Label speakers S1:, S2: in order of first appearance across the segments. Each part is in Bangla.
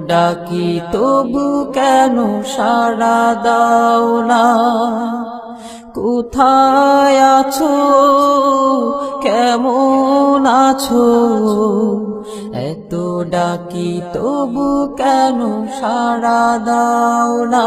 S1: ডাকি, তবু কেন সারা দাও না? কোথায় আছো? কেমন আছো? এত ডাকি, তবু কেন সারা দাও না?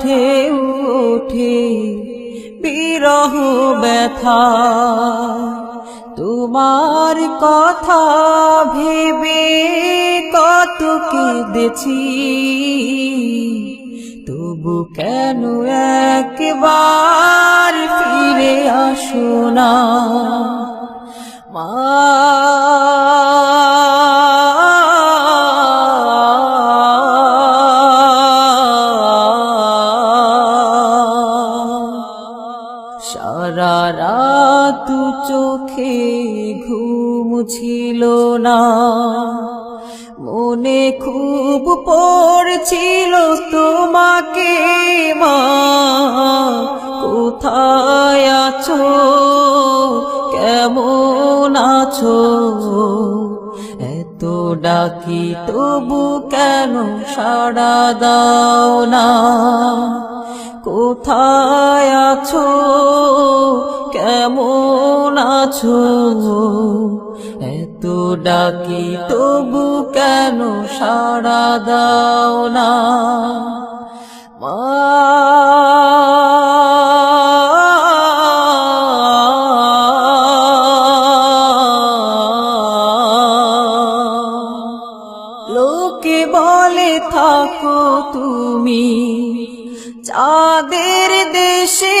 S1: ঢেউ ওঠে বিরহ ব্যথা। তোমার কথা ভেবে কত কেঁদেছি। তবু কেন একবার ফিরে আসো না? মনে খুব পড়ছিল তোমাকে মা। কোথায় আছো? কেমন আছো? এত ডাকি তবু কেন সাড়া দাও না? কোথায় আছো? আছো? এত ডাকি তবু কেন সাড়া দাও না? মা লোকে বলে, থাকো তুমি চাঁদের দেশে।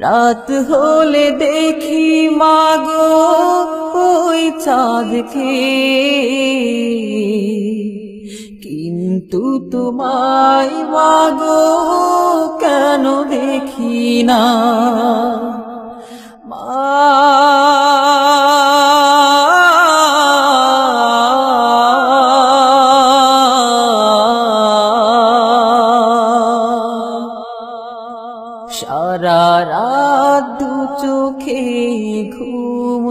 S1: রাত হলে দেখি মাগো ওই চাঁদকে। কিন্তু তোমায় মাগো কেন দেখি না? সারা